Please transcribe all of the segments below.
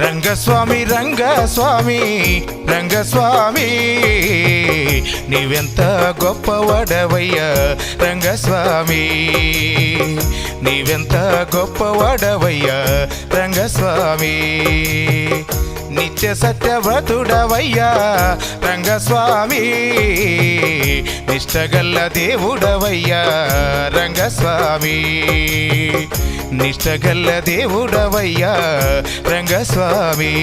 రంగస్వామి రంగస్వామి రంగస్వామి నీవెంత గొప్పవాడవయ్యా రంగస్వామి. నీవెంత గొప్పవాడవయ్యా రంగస్వామి. నిత్య సత్యవ్రతుడవయ్యా రంగస్వామి. నిష్టగల్ల దేవుడవయ్యా రంగస్వామి. నిష్టగల్ల దేవుడవయ్యా రంగస్వామి.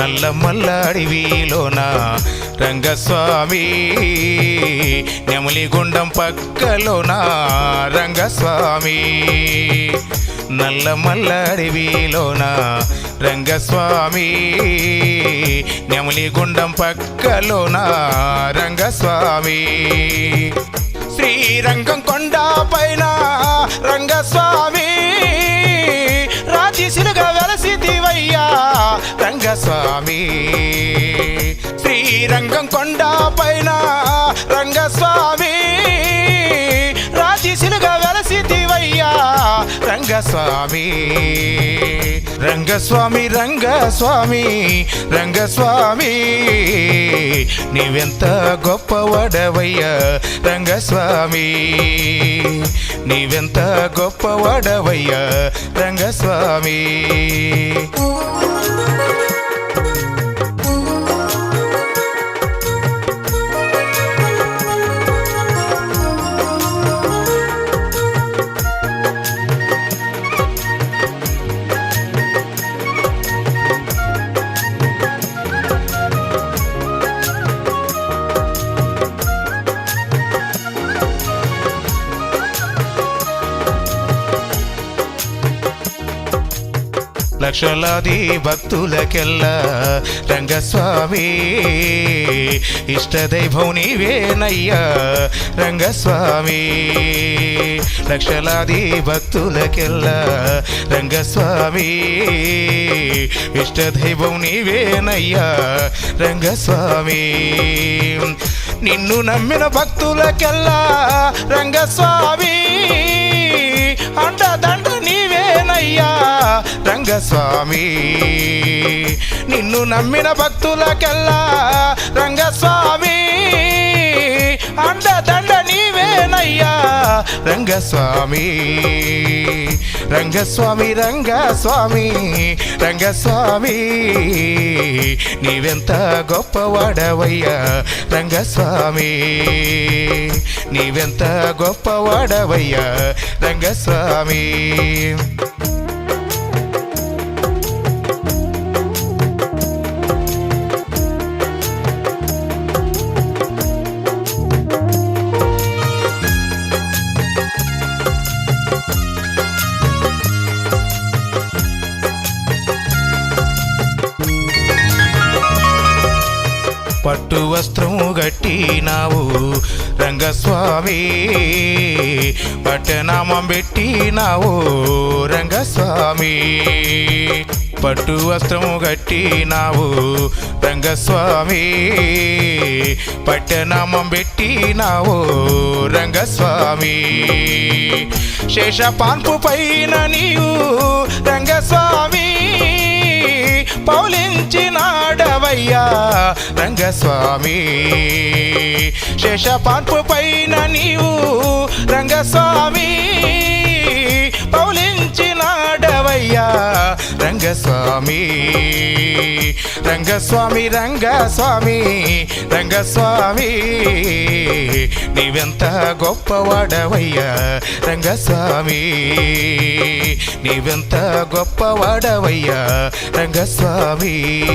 నల్ల మల్ల అడవిలోన రంగస్వామి. నెమలిగుండం పక్కలోన రంగస్వామి. నల్ల మల్ల అడవిలోన రంగస్వామి. నెమలిగుండం పక్కలోన రంగస్వామి. శ్రీరంగం కొండ పైన రంగస్వామి శ్రీరంగం కొండ పైన రంగస్వామి. రాజీసులుగా వెలసిదివయ్యా రంగస్వామి. రంగస్వామి రంగస్వామి రంగస్వామి. నీవెంత గొప్పవాడవయ్యా రంగస్వామి. నీవెంత గొప్పవాడవయ్యా రంగస్వామి. లక్షలాది భక్తులకెల్లా రంగస్వామి. ఇష్టదైవం నీవేనయ్యా రంగస్వామి. లక్షలాది భక్తులకెల్లా రంగస్వామి. ఇష్టదైవం నీవేనయ్యా రంగస్వామి. నిన్ను నమ్మిన భక్తులకెల్లా రంగస్వామి. అండదండ రంగస్వామి నిన్ను నమ్మిన భక్తులకెల్లా రంగస్వామి. అండదండ నీవేనయ్యా రంగస్వామి. రంగస్వామి రంగస్వామి రంగస్వామి. నీవెంత గొప్పవాడవయ్యా రంగస్వామి. నీవెంత గొప్పవాడవయ్యా రంగస్వామి. పట్టు వస్త్రము గట్టినావు. రంగస్వామి పట్టనామం పెట్టినావు. రంగస్వామి పట్టు వస్త్రము గట్టినావు. రంగస్వామి పట్టనామం పెట్టినావు. రంగస్వామి శేష పాన్పు పైన నీవు. రంగస్వామి పౌలి రంగస్వామి. శేషపాన్పు పైన నీవు రంగస్వామి. పౌలించినాడవయ్యా రంగస్వామి. రంగస్వామి రంగస్వామి రంగస్వామి. నీవెంత గొప్పవాడవయ్యా రంగస్వామి. నీవెంత గొప్పవాడవయ్యా రంగస్వామి.